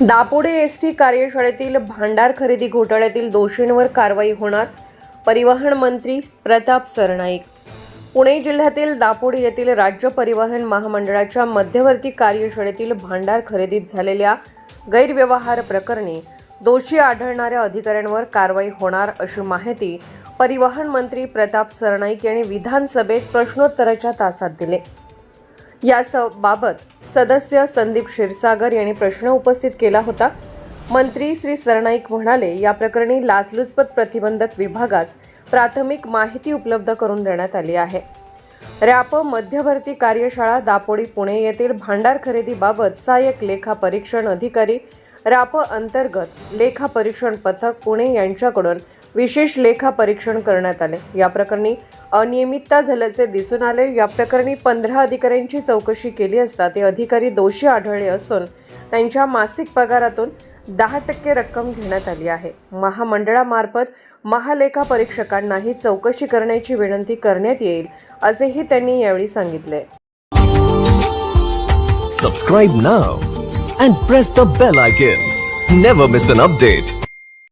Dapode S T कार्यशाळेतील भांडार खरेदी घोटाळ्यातील दोषींवर कारवाई होणार परिवहन मंत्री प्रताप सरनाईक. पुणे जिल्ह्यातील दापोडे येथील राज्य परिवहन महामंडळाच्या मध्यवर्ती कार्यशाळेतील भांडार खरेदीत झालेल्या गैरव्यवहार प्रकरणी दोषी आढळणाऱ्या अधिकाऱ्यांवर कारवाई होणार अशी माहिती परिवहन मंत्री प्रताप सरनाईक यांनी विधानसभेत प्रश्नोत्तराच्या तासात दिले. या स बाबत सदस्य संदीप क्षीरसागर यांनी प्रश्न उपस्थित केला होता. मंत्री श्री सरनाईक म्हणाले या प्रकरणी लाचलुचपत प्रतिबंधक विभागास प्राथमिक माहिती उपलब्ध करून देण्यात आली आहे. रॅप मध्यवर्ती कार्यशाळा दापोडी पुणे येथील भांडार खरेदीबाबत सहाय्यक लेखा परीक्षण अधिकारी रॅप अंतर्गत लेखा परीक्षण पथक पुणे यांच्याकडून विशेष लेखा परीक्षण करण्यात आले. या प्रकरणी अनियमितता झाल्याचे दिसून आले. या प्रकरणी पंधरा अधिकाऱ्यांची चौकशी केली असता ते अधिकारी दोषी आढळले असून त्यांच्या मासिक पगारातून दहा टक्के रक्कम घेण्यात आली आहे. महामंडळामार्फत महालेखा परीक्षकांनाही चौकशी करण्याची विनंती करण्यात येईल असेही त्यांनी यावेळी सांगितले. Subscribe now and press the bell icon never miss an update